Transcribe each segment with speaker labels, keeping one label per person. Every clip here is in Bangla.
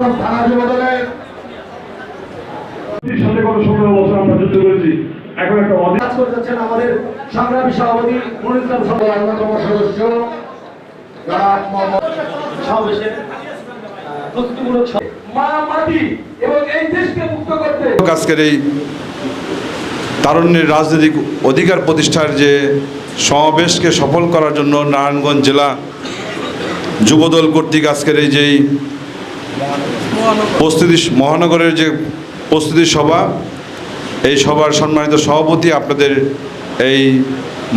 Speaker 1: থানা যুবদলের সাথে বছর আমরা যুদ্ধ করেছি? এখন একটা
Speaker 2: কাজ করে যাচ্ছেন আমাদের সংগ্রামী সভাপতি
Speaker 1: অন্যতম সদস্য
Speaker 3: আজকের এই তারুণ্যের রাজনৈতিক অধিকার প্রতিষ্ঠার যে সমাবেশকে সফল করার জন্য নারায়ণগঞ্জ জেলা যুবদল কর্তৃক আজকের এই যেই প্রস্তুতি মহানগরের যে প্রস্তুতি সভা, এই সভার সম্মানিত সভাপতি আপনাদের এই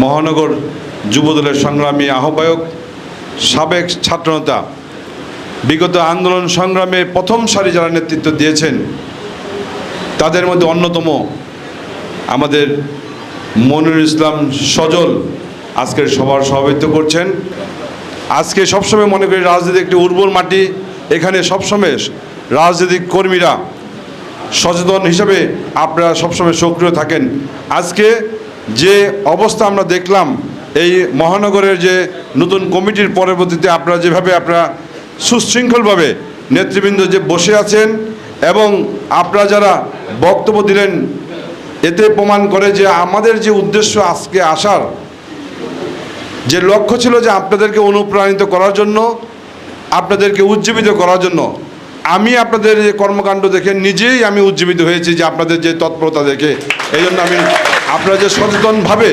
Speaker 3: মহানগর যুবদলের সংগ্রামী আহ্বায়ক, সাবেক ছাত্রনেতা, বিগত আন্দোলন সংগ্রামে প্রথম সারি যারা নেতৃত্ব দিয়েছেন, তাদের মধ্যে অন্যতম আমাদের মনিরুল ইসলাম সজল আজকের সভার সভাপতিত্ব করছেন। আজকে সবসময় মনে করি রাজনীতি একটি উর্বর মাটি এখানে সবসময় রাজনৈতিক কর্মীরা সচেতন হিসাবে আপনারা সবসময় সক্রিয় থাকেন। আজকে যে অবস্থা আমরা দেখলাম, এই মহানগরের যে নতুন কমিটির পরবর্তীতে আপনারা যেভাবে আপনারা সুশৃঙ্খলভাবে নেতৃবৃন্দ যে বসে আছেন এবং আপনারা যারা বক্তব্য দিলেন, এতে প্রমাণ করে যে আমাদের যে উদ্দেশ্য আজকে আসার, যে লক্ষ্য ছিল যে আপনাদেরকে অনুপ্রাণিত করার জন্য আপনাদেরকে উজ্জীবিত করার জন্য। আমি আপনাদের যে কর্মকাণ্ড দেখে নিজেই আমি উজ্জীবিত হয়েছি যে আপনাদের যে তৎপরতা দেখে। এই জন্য আমি আপনারা যে সচেতনভাবে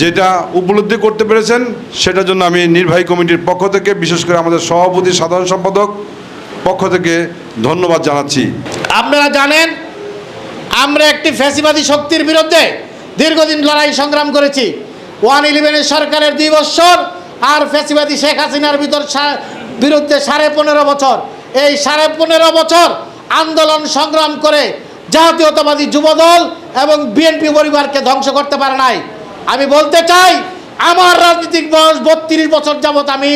Speaker 3: যেটা উপলব্ধি করতে পেরেছেন, সেটার জন্য আমি নির্বাহী কমিটির পক্ষ থেকে, বিশেষ করে আমাদের সভাপতি, সাধারণ সম্পাদক পক্ষ থেকে ধন্যবাদ জানাচ্ছি।
Speaker 4: আপনারা জানেন, আমরা একটি ফ্যাসিবাদী শক্তির বিরুদ্ধে দীর্ঘদিন লড়াই সংগ্রাম করেছি। ওয়ান ইলেভেনের সরকারের দুই বছর আর ফ্যাসিবাদী শেখ হাসিনার ভিতর বিরুদ্ধে সাড়ে পনেরো বছর। এই সাড়ে পনেরো বছর আন্দোলন সংগ্রাম করে জাতীয়তাবাদী যুবদল এবং বিএনপি পরিবারকে ধ্বংস করতে পারে নাই। আমি বলতে চাই, আমার রাজনৈতিক বয়স বত্রিশ বছর যাবৎ আমি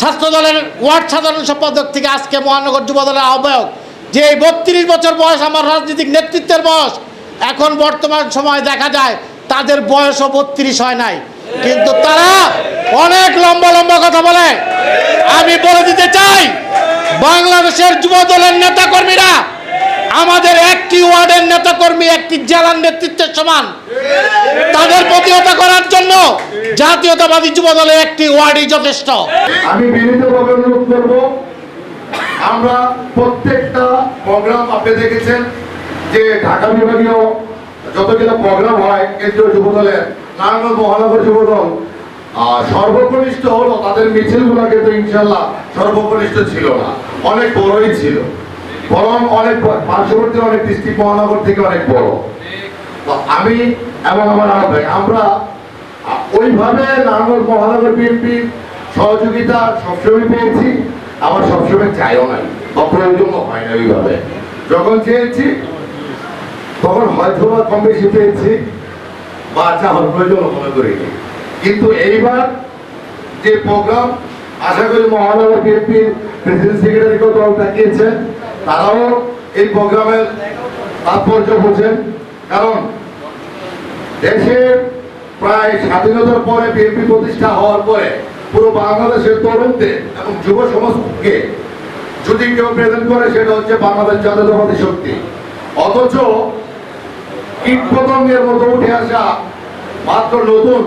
Speaker 4: ছাত্র দলের ওয়ার্ড সাধারণ সম্পাদক থেকে আজকে মহানগর যুবদলের আহ্বায়ক। যে এই বত্রিশ বছর বয়স আমার রাজনৈতিক নেতৃত্বের বয়স, এখন বর্তমান সময় দেখা যায় তাদের বয়সও বত্রিশ হয় নাই। কিন্তু তারা অনেক লম্বা লম্বা কথা বলে। আমি বলে দিতে চাই, বাংলাদেশের যুব দলের নেতাকর্মীরা, আমাদের একটি ওয়ার্ডের নেতাকর্মী, একটি জেলার নেতৃত্বের সমান, তাদের প্রতিহত করার জন্য জাতীয়তাবাদী যুব দলের একটি ওয়ার্ডই যথেষ্ট।
Speaker 1: আমি বিনীতভাবে অনুরোধ করব, আমরা প্রত্যেকটা প্রোগ্রাম আপনি দেখেছেন, যে ঢাকা বিভাগীয় যতগুলো প্রোগ্রাম হয়, কেন্দ্রীয় যুবদলের, নারায়ণগঞ্জ মহানগর যুবদল সর্বকনিষ্ঠ হলো তাদের মিছিলগুলো কিন্তু ইনশাল্লাহ সর্বকনিষ্ঠ ছিল না, অনেক বড়ই ছিল। বরং অনেক পার্শ্ববর্তী অনেক ডিস্ট্রিক্ট মহানগর থেকে অনেক বড়। তো আমি এবং আমার ভাই, আমরা ওইভাবে নারায়ণগঞ্জ মহানগর বিএনপির সহযোগিতা সবসময় পেয়েছি আমার সবসময় চাইও নাই বা প্রয়োজনও হয় না ওইভাবে। যখন চেয়েছি, তখন হয়তো বা কম বেশি পেয়েছি, বা চাওয়ার প্রয়োজন মনে করিনি। কিন্তু এইবার যে প্রোগ্রাম, আশা করি মহানগর বিএনপির প্রেসিডেন্ট সেক্রেটারিকেও দল ডাকিয়েছেন তারাও এই প্রোগ্রামের তাৎপর্য বোঝেন। কারণ দেশের প্রায় স্বাধীনতার পরে বিএনপি প্রতিষ্ঠা হওয়ার পরে পুরো বাংলাদেশের তরুণদের এবং যুব সমাজকে যদি কেউ প্রেজেন্ট করে, সেটা হচ্ছে বাংলাদেশ জাতীয়তাবাদী শক্তি। অথচ কীট পতঙ্গের মতো উঠে আসা মাত্র নতুন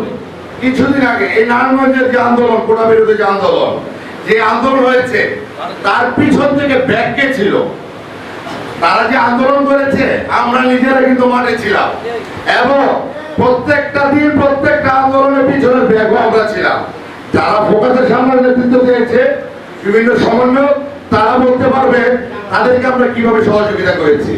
Speaker 1: কিছুদিন আগে এই নারায়ণগঞ্জের যে আন্দোলন, কোটা বিরোধী যে আন্দোলন যে আন্দোলন হয়েছে, তার পিছন থেকে ব্যাগকে ছিল? তারা যে আন্দোলন করেছে, আমরা নিজেরা কিন্তু মাঠে ছিলাম। এবং প্রত্যেকটা দিন, প্রত্যেকটা আন্দোলনের পিছনে ব্যাগও আমরা ছিলাম। যারা ফোকাসের সামনে নেতৃত্ব দিয়েছে, বিভিন্ন সমন্বয় তারা বলতে পারবে তাদেরকে আমরা কীভাবে সহযোগিতা করেছি।